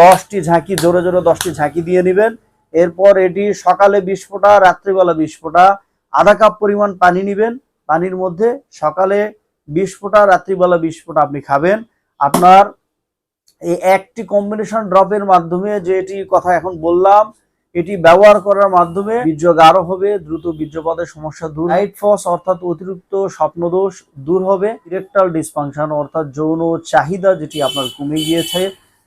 দশটি ঝাঁকি, জোরে জোরে দশটি ঝাঁকি দিয়ে নেবেন। এরপর এটি সকালে বিশ ফোঁটা, রাত্রিবেলা বিশ ফোঁটা। আধা কাপ পরিমাণ পানি নেবেন। পানির মধ্যে সকালে বিশ ফোঁটা, রাত্রিবেলা বিশ ফোঁটা আপনি খাবেন। আপনার এই একটি কম্বিনেশন ড্রপের মাধ্যমে যে এটি কথা এখন বললাম, এটি ব্যবহার করার মাধ্যমে বীর্য গাঢ় হবে, দ্রুত বীর্যপাতের সমস্যা দূর নাইট ফস অর্থাৎ অতিরিক্ত স্বপ্নদোষ দূর হবে। ইরেকটাল ডিসফাংশন অর্থাৎ যৌন চাহিদা যেটি আপনার কমে গিয়েছে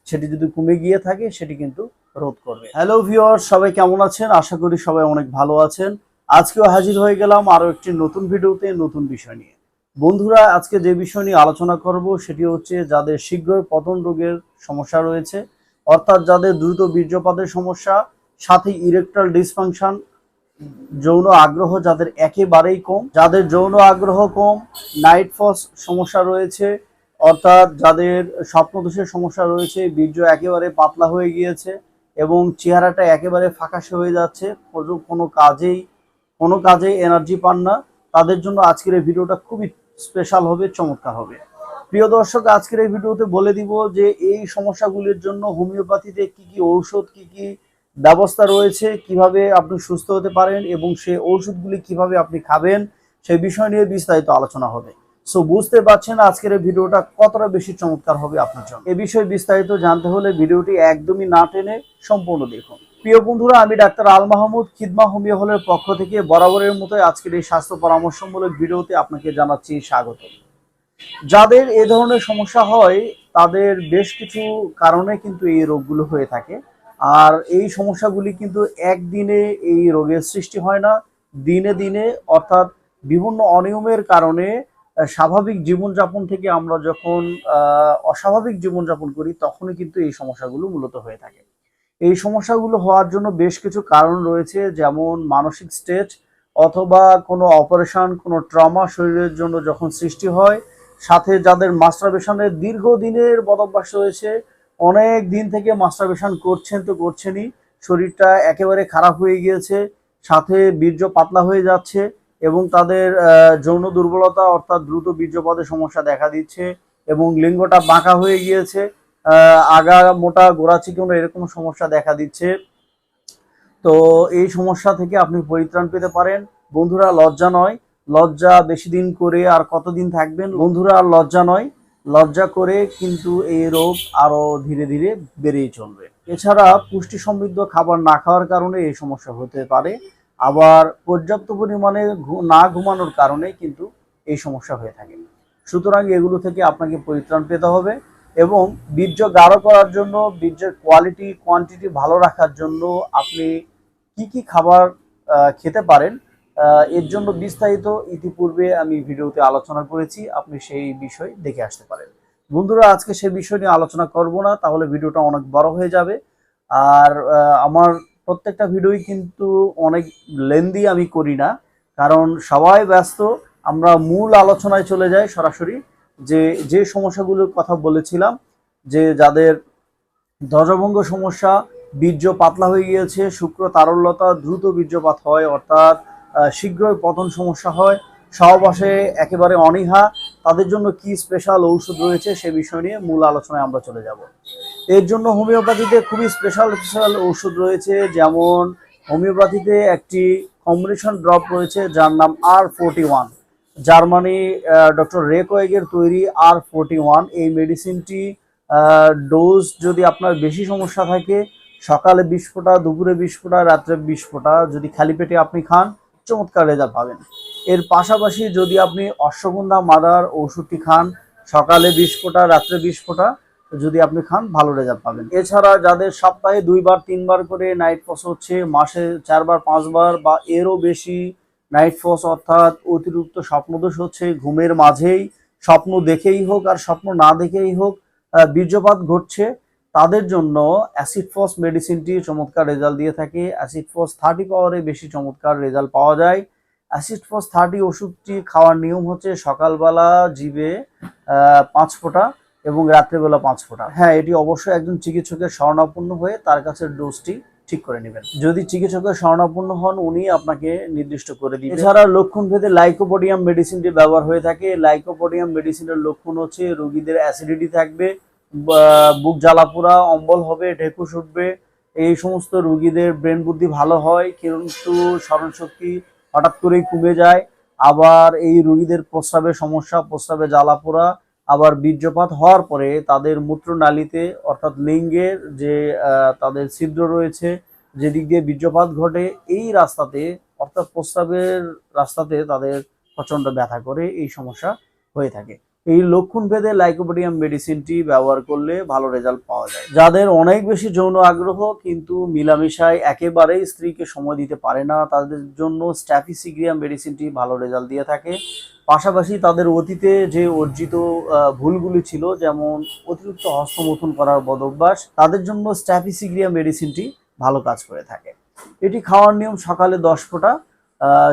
সেটি যদি কমে গিয়ে থাকে, সেটি কিন্তু রোধ করবে। হ্যালো ভিওর সবাই কেমন আছেন? আশা করি সবাই অনেক ভালো আছেন। আজকেও হাজির হয়ে গেলাম আরও একটি নতুন ভিডিওতে, নতুন বিষয় নিয়ে। বন্ধুরা, আজকে যে বিষয় নিয়ে আলোচনা করব, সেটি হচ্ছে যাদের শীঘ্রই পতন রোগের সমস্যা রয়েছে, অর্থাৎ যাদের দ্রুত বীর্যপাতের সমস্যা, সাথে ইরেকটাল ডিসফাংশন যৌন আগ্রহ যাদের একেবারেই কম, যাদের যৌন আগ্রহ কম নাইট ফস সমস্যা রয়েছে অর্থাৎ যাদের স্বপ্নদোষের সমস্যা রয়েছে, বীর্য একেবারে পাতলা হয়ে গিয়েছে এবং চেহারাটা একেবারে ফ্যাকাশে হয়ে যাচ্ছে, কোনো কাজেই কোনো কাজেই এনার্জি পান না। তাদের জন্য আজকের এই ভিডিওটা খুবই স্পেশাল হবে, চমৎকার হবে। প্রিয় দর্শক, আজকের এই ভিডিওতে বলে দিব যে এই সমস্যাগুলির জন্য হোমিওপ্যাথিতে কি কি ঔষধ, কি কি ব্যবস্থা রয়েছে, কীভাবে আপনি সুস্থ হতে পারেন এবং সেই ঔষধগুলি কীভাবে আপনি খাবেন সেই বিষয় নিয়ে বিস্তারিত আলোচনা হবে। সো বুঝতে পারছেন আজকের এই ভিডিওটা কতটা বেশি চমৎকার হবে আপনার জন্য। এ বিষয়ে বিস্তারিত জানতে হলে ভিডিওটি একদমই না টেনে সম্পূর্ণ দেখুন। প্রিয় বন্ধুরা, আমি ডাক্তার আল মাহমুদ, খিদমা হোমিও হলের পক্ষ থেকে বরাবরের মতোই আজকের এই স্বাস্থ্য পরামর্শমূলক ভিডিওতে আপনাকে জানাচ্ছি স্বাগত। যাদের এ ধরনের সমস্যা হয়, তাদের বেশ কিছু কারণে কিন্তু এই রোগগুলো হয়ে থাকে। আর এই সমস্যাগুলি কিন্তু একদিনে এই রোগের সৃষ্টি হয় না, দিনে দিনে, অর্থাৎ বিভিন্ন অনিয়মের কারণে স্বাভাবিক জীবনযাপন থেকে আমরা যখন অস্বাভাবিক জীবনযাপন করি, তখনই কিন্তু এই সমস্যাগুলো মূলত হয়ে থাকে। এই সমস্যাগুলো হওয়ার জন্য বেশ কিছু কারণ রয়েছে, যেমন মানসিক স্টেজ অথবা কোনো অপারেশন, কোনো ট্রমা শরীরের জন্য যখন সৃষ্টি হয়, সাথে যাদের মাস্টারবেশনের দীর্ঘদিনের বদভ্যাস রয়েছে, অনেক দিন থেকে মাস্টারবেশন করছেন তো করছেনই, শরীরটা একেবারে খারাপ হয়ে গিয়েছে, সাথে বীর্য পাতলা হয়ে যাচ্ছে এবং তাদের যৌন দুর্বলতা অর্থাৎ দ্রুত বীর্যপাতের সমস্যা দেখা দিচ্ছে এবং লিঙ্গটা বাঁকা হয়ে গিয়েছে আগা মোটা গোড়া চিকন এরকম সমস্যা দেখা দিচ্ছে। তো এই সমস্যা থেকে আপনি পরিত্রাণ পেতে পারেন। বন্ধুরা, লজ্জা নয়। লজ্জা বেশি দিন করে আর কতদিন থাকবেন? বন্ধুরা, আর লজ্জা নয়। লজ্জা করে কিন্তু এই রোগ আরও ধীরে ধীরে বেড়েই চলবে। এছাড়া পুষ্টি সমৃদ্ধ খাবার না খাওয়ার কারণে এই সমস্যা হতে পারে। আবার পর্যাপ্ত পরিমাণে না ঘুমানোর কারণে কিন্তু এই সমস্যা হয়ে থাকে। সুতরাং এগুলো থেকে আপনাকে পরিত্রাণ পেতে হবে এবং বীর্য গাঢ় করার জন্য, বীর্যের কোয়ালিটি কোয়ান্টিটি ভালো রাখার জন্য আপনি কি কি খাবার খেতে পারেন এর জন্য বিস্তারিত ইতিপূর্বে আমি ভিডিওতে আলোচনা করেছি, আপনি সেই বিষয় দেখে আসতে পারেন। বন্ধুরা, আজকে সেই বিষয় নিয়ে আলোচনা করব না, তাহলে ভিডিওটা অনেক বড় হয়ে যাবে। আর আমার প্রত্যেকটা ভিডিওই কিন্তু অনেক লেন্দি আমি করি না। কারণ সবাই ব্যস্ত, আমরা মূল আলোচনায় চলে যাই সরাসরি। যে যে সমস্যাগুলোর কথা বলেছিলাম, যে যাদের ধ্বজভঙ্গ সমস্যা, বীর্য পাতলা হয়ে গিয়েছে, শুক্র তারল্যতা দ্রুত বীর্যপাত হয়, অর্থাৎ শীঘ্রই পতন সমস্যা হয়, সহবাসে একেবারে অনীহা, তাদের জন্য কি স্পেশাল ঔষধ রয়েছে সে বিষয় নিয়ে মূল আলোচনায় আমরা চলে যাব। এর জন্য হোমিওপ্যাথিতে খুবই স্পেশাল স্পেশাল ওষুধ রয়েছে, যেমন হোমিওপ্যাথিতে একটি কম্বিনেশন ড্রপ রয়েছে যার নাম R forty one Germany doctor রেকোয়েগের তৈরি আর ফোরটি ওয়ান এই মেডিসিনটি ডোজ যদি আপনার বেশি সমস্যা থাকে, সকালে বিশ ফোঁটা, দুপুরে বিশ ফোঁটা, রাত্রে বিশ ফোঁটা, যদি খালি পেটে আপনি খান, চমৎকার রেজাল্ট পাবেন। এর পাশাপাশি যদি আপনি অশ্বগন্ধা মাদার ওষুধটি খান, সকালে বিশ ফোঁটা, রাত্রে বিশ ফোঁটা যদি আপনি খান, ভালো রেজাল্ট পাবেন। এছাড়া যাদের সপ্তাহে দুইবার, তিনবার করে নাইট ফস হচ্ছে, মাসে চারবার, পাঁচবার বা এরও বেশি নাইট ফস অর্থাৎ অতিরিক্ত স্বপ্নদোষ হচ্ছে ঘুমের মাঝেই, স্বপ্ন দেখেই হোক আর স্বপ্ন না দেখেই হোক বীর্যপাত ঘটছে, তাদের জন্য অ্যাসিড ফস মেডিসিনটি চমৎকার রেজাল্ট দিয়ে থাকে। অ্যাসিড ফস থার্টি পাওয়ারে বেশি চমৎকার রেজাল্ট পাওয়া যায়। অ্যাসিড ফস থার্টি ওষুধটি খাওয়ার নিয়ম হচ্ছে সকালবেলা জিবে পাঁচ ফোঁটা এবং রাত্রেবেলা পাঁচ ফোঁটা। হ্যাঁ এটি অবশ্যই একজন চিকিৎসকের শরণাপন্ন হয়ে তার কাছে ডোজটি ঠিক করে নেবেন। যদি চিকিৎসকের শরণাপন্ন হন উনি আপনাকে নির্দিষ্ট করে দিবেন এছাড়া লক্ষণ ভেদে লাইকোপোডিয়াম মেডিসিনটি ব্যবহার হয়ে থাকে। লাইকোপোডিয়াম মেডিসিনের লক্ষণ হচ্ছে রোগীদের অ্যাসিডিটি থাকবে বুক জ্বালাপোড়া অম্বল হবে ঢেকুশ উঠবে। এই সমস্ত রুগীদের ব্রেন বুদ্ধি ভালো হয় কিন্তু স্মরণশক্তি হঠাৎ করেই কমে যায়। আবার এই রুগীদের প্রস্রাবের সমস্যা প্রস্রাবে জ্বালাপোড়া আবার বীর্যপাত হওয়ার পরে তাদের মূত্রনালীতে, অর্থাৎ লিঙ্গের যে তাদের ছিদ্র রয়েছে, যেদিক দিয়ে বীর্যপাত ঘটে, এই রাস্তাতে, অর্থাৎ প্রস্রাবের রাস্তাতে তাদের প্রচণ্ড ব্যথা করে, এই সমস্যা হয়ে থাকে। এই লক্ষণ ভেদে লাইকোপোডিয়াম মেডিসিনটি ব্যবহার করলে ভালো রেজাল্ট পাওয়া যায়। যাদের অনেক বেশি যৌন আগ্রহ কিন্তু মিলামিশায় একেবারেই স্ত্রীকে সময় দিতে পারে না, তাদের জন্য স্ট্যাফিসিগ্রিয়াম মেডিসিনটি ভালো রেজাল্ট দিয়ে থাকে। পাশাপাশি তাদের অতীতে যে অর্জিত ভুলগুলি ছিল, যেমন অতিরিক্ত হস্তমথন করার বদভ্যাস, তাদের জন্য স্ট্যাফিসিগ্রিয়া মেডিসিনটি ভালো কাজ করে থাকে। এটি খাওয়ার নিয়ম সকালে দশ ফোঁটা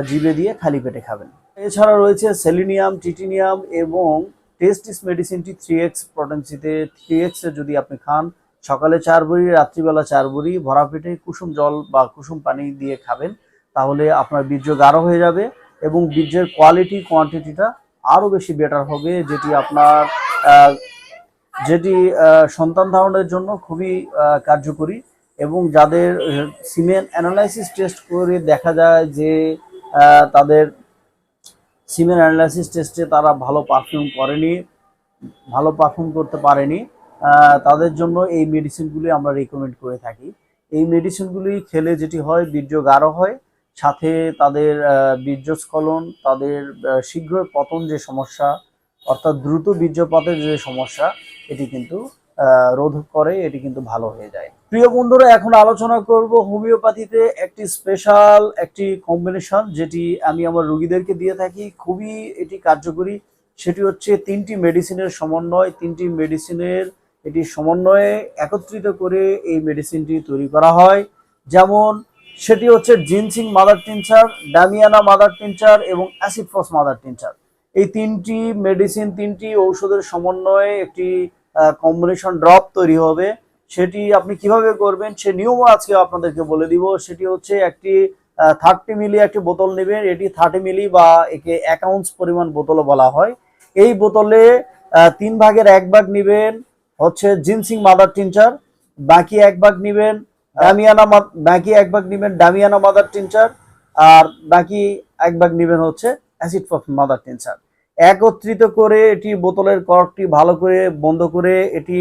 জিভে দিয়ে খালি পেটে খাবেন। এছাড়া রয়েছে সেলিনিয়াম, টিটিনিয়াম এবং টেস্টিস মেডিসিনটি থ্রি এক্স পটেন্সিতে থ্রি এক্সে যদি আপনি খান, সকালে চার বড়ি, রাত্রিবেলা চার বড়ি, ভরা পেটে কুসুম জল বা কুসুম পানি দিয়ে খাবেন, তাহলে আপনার বীর্য গাঢ় হয়ে যাবে এবং বীর্যের কোয়ালিটি কোয়ান্টিটিটা আরও বেশি বেটার হবে, যেটি আপনার যেটি সন্তান ধারণের জন্য খুবই কার্যকরী এবং যাদের সিমেন অ্যানালাইসিস টেস্ট করে দেখা যায় যে তাদের সিমেন অ্যানালাইসিস টেস্টে তারা ভালো পারফিউম করেনি, ভালো পারফর্ম করতে পারেনি। তাদের জন্য এই মেডিসিনগুলি আমরা রেকমেন্ড করে থাকি। এই মেডিসিনগুলি খেলে যেটি হয়, বীর্য গাঢ় হয়, সাথে তাদের বীর্যস্খলন, তাদের শীঘ্র পতন যে সমস্যা, অর্থাৎ দ্রুত বীর্যপাতের যে সমস্যা, এটি কিন্তু রোধ করে, এটি কিন্তু ভালো হয়ে যায়। প্রিয় বন্ধুরা, এখন আলোচনা করব হোমিওপ্যাথিতে একটি স্পেশাল একটি কম্বিনেশন যেটি আমি আমার রোগীদেরকে দিয়ে থাকি। খুবই এটি কার্যকরী। সেটি হচ্ছে তিনটি মেডিসিনের সমন্বয়। তিনটি মেডিসিনের এটি সমন্বয়ে একত্রিত করে এই মেডিসিনটি তৈরি করা হয়। যেমন, সেটি হচ্ছে ginseng mother tincture damiana mother tincture এবং অ্যাসিড ফস মাদার টিনচার। এই তিনটি মেডিসিন তিনটি ঔষধের সমন্বয়ে একটি কম্বিনেশন ড্রপ তৈরি হবে। সেটি আপনি কীভাবে করবেন সে নিয়মও আজকে আপনাদেরকে বলে দিব। সেটি হচ্ছে একটি থার্টি মিলি একটি বোতল নেবেন। এটি থার্টি মিলি বা একে এক আউন্স পরিমাণ বোতলও বলা হয়। এই বোতলে তিন ভাগের এক ভাগ নেবেন হচ্ছে জিনসিং মাদার টিনচার, বাকি এক ভাগ নেবেন ডামিয়ানা বাকি এক ভাগ নেবেন ডামিয়ানা মাদার টিনচার, আর বাকি এক ভাগ নেবেন হচ্ছে অ্যাসিড মাদার টিনচার। একত্রিত করে এটি বোতলের কর্কটি ভালো করে বন্ধ করে এটি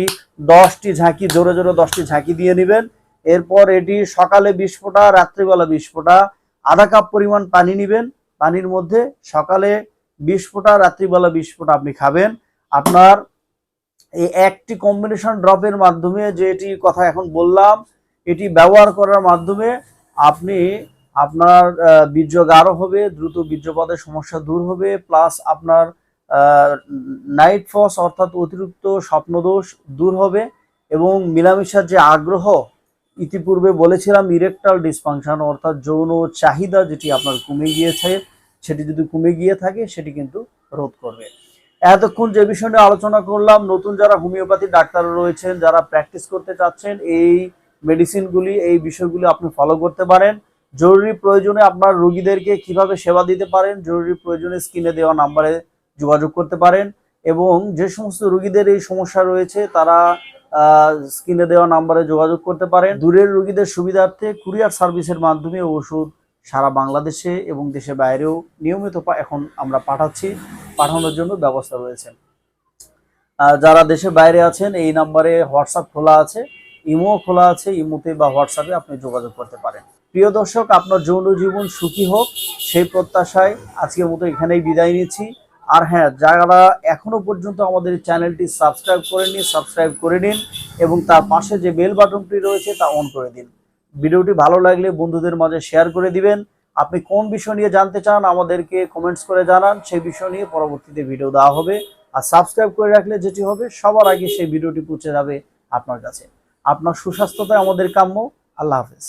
দশটি ঝাঁকি, জোরে জোরে দশটি ঝাঁকি দিয়ে নেবেন। এরপর এটি সকালে বিশ ফোঁটা, রাত্রিবেলা বিশ ফোঁটা, আধা কাপ পরিমাণ পানি নেবেন। পানির মধ্যে সকালে বিশ ফোঁটা, রাত্রিবেলা বিশ ফোঁটা আপনি খাবেন। আপনার এই একটি কম্বিনেশন ড্রপের মাধ্যমে যে এটি কথা এখন বললাম, এটি ব্যবহার করার মাধ্যমে আপনি আপনার বীর্য গাঢ় হবে, দ্রুত বীর্যপাতের সমস্যা দূর হবে, প্লাস আপনার নাইট ফস অর্থাৎ অতিরিক্ত স্বপ্নদোষ দূর হবে এবং মিলামিশার যে আগ্রহ, ইতিপূর্বে বলেছিলাম ইরেকটাল ডিসফাংশন অর্থাৎ যৌন চাহিদা যেটি আপনার কমে গিয়েছে, সেটি যদি কমে গিয়ে থাকে, সেটি কিন্তু রোধ করবে। এতক্ষণ যে বিষয় নিয়ে আলোচনা করলাম, নতুন যারা হোমিওপ্যাথি ডাক্তার রয়েছেন, যারা প্র্যাকটিস করতে চাচ্ছেন, এই মেডিসিনগুলি এই বিষয়গুলি আপনি ফলো করতে পারেন। জরুরি প্রয়োজনে আপনার রোগীদেরকে কীভাবে সেবা দিতে পারেন, জরুরি প্রয়োজনে স্ক্রিনে দেওয়া নাম্বারে যোগাযোগ করতে পারেন এবং যে সমস্ত রোগীদের এই সমস্যা রয়েছে, তারা স্ক্রিনে দেওয়া নাম্বারে যোগাযোগ করতে পারেন। দূরের রোগীদের সুবিধার্থে কুরিয়ার সার্ভিসের মাধ্যমে ওষুধ সারা বাংলাদেশে এবং দেশের বাইরেও নিয়মিত এখন আমরা পাঠাচ্ছি, পাঠানোর জন্য ব্যবস্থা রয়েছে। যারা দেশের বাইরে আছেন, এই নাম্বারে হোয়াটসঅ্যাপ খোলা আছে, ইমো খোলা আছে, ইমোতে বা হোয়াটসঅ্যাপে আপনি যোগাযোগ করতে পারেন। প্রিয় দর্শক, আপনার যৌন জীবন সুখী হোক, সেই প্রত্যাশায় আজকের মতো এখানেই বিদায় নিচ্ছি। আর হ্যাঁ যারা এখনও পর্যন্ত আমাদের চ্যানেলটি সাবস্ক্রাইব করেননি, সাবস্ক্রাইব করে নিন এবং তার পাশে যে বেল বাটনটি রয়েছে তা অন করে দিন। ভিডিওটি ভালো লাগলে বন্ধুদের মাঝে শেয়ার করে দিবেন। আপনি কোন বিষয় নিয়ে জানতে চান, আমাদেরকে কমেন্টস করে জানান। সেই বিষয় নিয়ে পরবর্তীতে ভিডিও দেওয়া হবে। আর সাবস্ক্রাইব করে রাখলে যেটি হবে, সবার আগে সেই ভিডিওটি পৌঁছে যাবে আপনার কাছে। আপনার সুস্বাস্থ্যতাই আমাদের কাম্য। আল্লাহ হাফেজ।